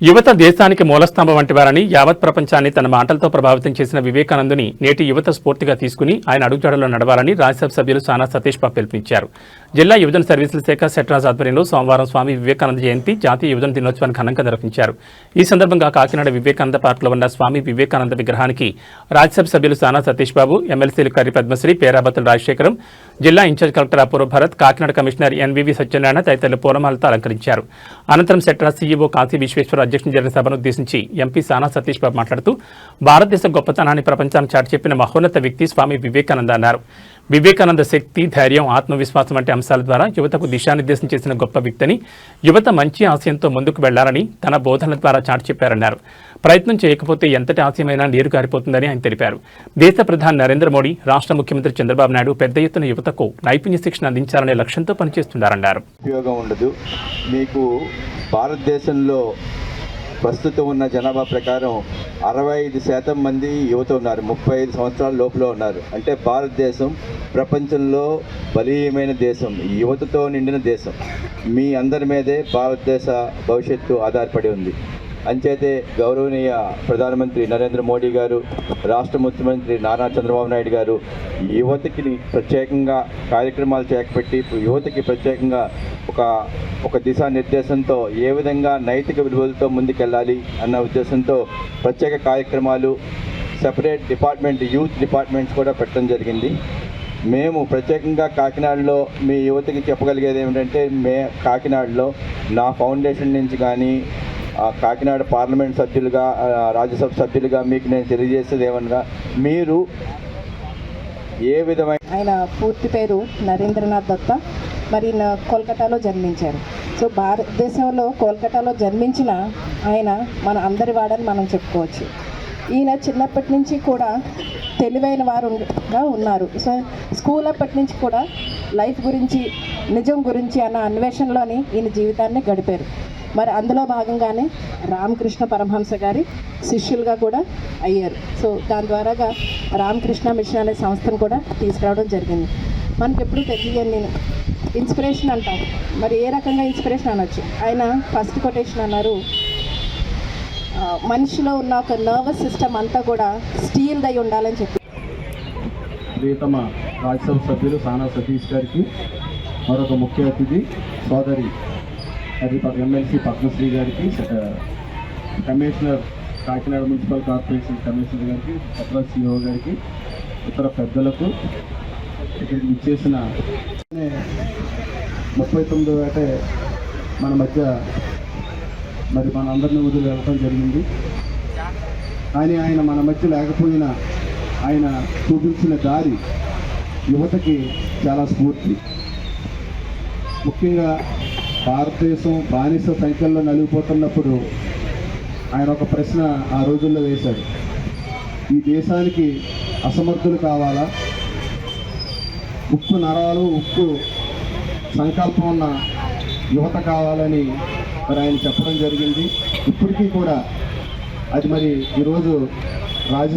యువత దేశానికి మూలస్తంభం వంటి వారని యావత్ ప్రపంచాన్ని తన మాటలతో ప్రభావితం చేసిన వివేకానందుని నేటి యువత స్ఫూర్తిగా తీసుకుని ఆయన అడుగుజాడలో నడవాలని రాజ్యసభ సభ్యులు సానా సతీష్ బాబు పిలుపునిచ్చారు జిల్లా యువజన సర్వీసుల శాఖ సెట్రాజ్ ఆధ్వర్యంలో సోమవారం స్వామి వివేకానంద జయంతి జాతీయ యువజన దినోత్సవాన్ని ఘనంగా నిర్వహించారు. ఈ సందర్భంగా కాకినాడ వివేకానంద పార్కులో ఉన్న స్వామి వివేకానంద విగ్రహానికి రాజ్యసభ సభ్యులు సానా సతీష్ బాబు ఎమ్మెల్సీలు కరి పద్మశ్రీ పేరాబతుల రాజశేఖరం జిల్లా in charge collector Apoorva Bharat Kakinada commissioner NVV Satyanarayana తదితరులు పూలమాలతో అలంకరించారు. అనంతరం సెట్రాజ్ సీఈఓ కాశీ విశ్వేశ్వర అధ్యక్షులు జరిగిన సభను ఉద్దేశించి ఎంపీ సానా సతీష్ బాబు మాట్లాడుతూ భారతదేశ గొప్పతనాన్ని ప్రపంచానికి చాటి చెప్పిన మహోన్నత వ్యక్తి స్వామి వివేకానంద అన్నారు. వివేకానంద శక్తి ధైర్యం ఆత్మవిశ్వాసం వంటి అంశాల ద్వారా యువతకు దిశానిర్దేశం చేసిన గొప్ప వ్యక్తిని యువత మంచి ఆశయంతో ముందుకు వెళ్ళాలని తన బోధనల ద్వారా చాటి చెప్పారన్నారు. ప్రయత్నం చేయకపోతే ఎంతటి ఆశయమైనా నీరు కారిపోతుందని ఆయన తెలిపారు. దేశ ప్రధాని నరేంద్ర మోడీ రాష్ట్ర ముఖ్యమంత్రి చంద్రబాబు నాయుడు పెద్ద ఎత్తున యువతకు నైపుణ్య శిక్షణ అందించాలనే లక్ష్యంతో పనిచేస్తున్నారన్నారు ఉపయోగం ఉండదు. మీకు భారతదేశంలో ప్రస్తుతం ఉన్న జనాభా ప్రకారం అరవై ఐదు శాతం మంది యువత ఉన్నారు. ముప్పై ఐదు సంవత్సరాల లోపల ఉన్నారు. అంటే భారతదేశం ప్రపంచంలో బలీయమైన దేశం యువతతో నిండిన దేశం. మీ అందరి మీదే భారతదేశ భవిష్యత్తు ఆధారపడి ఉంది. అంచేతే గౌరవనీయ ప్రధానమంత్రి నరేంద్ర మోడీ గారు రాష్ట్ర ముఖ్యమంత్రి నారా చంద్రబాబు నాయుడు గారు యువతకి ప్రత్యేకంగా కార్యక్రమాలు చేకపెట్టి యువతకి ప్రత్యేకంగా ఒక ఒక దిశానిర్దేశంతో ఏ విధంగా నైతిక విలువలతో ముందుకెళ్ళాలి అన్న ఉద్దేశంతో ప్రత్యేక కార్యక్రమాలు సెపరేట్ డిపార్ట్మెంట్ యూత్ డిపార్ట్మెంట్స్ కూడా పెట్టడం జరిగింది. మేము ప్రత్యేకంగా కాకినాడలో మీ యువతకి చెప్పగలిగేది ఏమిటంటే మే కాకినాడలో నా ఫౌండేషన్ నుంచి కానీ కాకినాడ పార్లమెంట్ సభ్యులుగా రాజ్యసభ సభ్యులుగా మీకు నేను తెలియజేసేది ఏమనగా మీరు ఏ విధమైన ఆయన పూర్తి పేరు నరేంద్రనాథ్ దత్త. మరి నా- కోల్కతాలో జన్మించారు. సో భారతదేశంలో కోల్కతాలో జన్మించిన ఆయన మన అందరి వాడని మనం చెప్పుకోవచ్చు. ఈయన చిన్నప్పటి నుంచి కూడా తెలివైన వారుగా ఉన్నారు. సో స్కూల్ అప్పటి నుంచి కూడా లైఫ్ గురించి నిజం గురించి అన్న అన్వేషణలోని ఈయన జీవితాన్ని గడిపారు. మరి అందులో భాగంగానే రామకృష్ణ పరమహంస గారి శిష్యులుగా కూడా అయ్యారు. సో దాని ద్వారాగా రామకృష్ణ మిషన్ అనే సంస్థను కూడా తీసుకురావడం జరిగింది. మనకి ఎప్పుడు తెలియని నేను ఇన్స్పిరేషన్ అంటాం మరి ఏ రకంగా ఇన్స్పిరేషన్ అనొచ్చు? ఆయన ఫస్ట్ కొటేషన్ అన్నారు మనిషిలో ఉన్న ఒక నర్వస్ సిస్టమ్ అంతా కూడా స్టీల్ అయి ఉండాలని చెప్పి. ప్రియతమ రాజ్యసభ సభ్యులు సానా సతీష్ గారికి మరొక ముఖ్య అతిథి సోదరి అది ప- ఎమ్మెల్సీ పద్మశ్రీ గారికి commissioner Kakinada municipal corporation commissioner గారికి పట్ల సిఓ గారికి ఇతర పెద్దలకు ఇక్కడికి ఇచ్చేసిన ముప్పై తొమ్మిదో ఏట మన మధ్య మరి మనందరినీ వదిలి వెళ్ళటం జరిగింది. కానీ ఆయన మన మధ్య లేకపోయినా ఆయన చూపించిన దారి యువతకి చాలా స్ఫూర్తి. ముఖ్యంగా భారతదేశం బానిస సంఖ్యల్లో నలిగిపోతున్నప్పుడు ఆయన ఒక ప్రశ్న ఆ రోజుల్లో వేశాడు. ఈ దేశానికి అసమర్థులు కావాలా? ఉక్కు నరాలు ఉక్కు సంకల్పం ఉన్న యువత కావాలని మరి ఆయన చెప్పడం జరిగింది. ఇప్పటికీ కూడా అది మరి ఈరోజు రాజు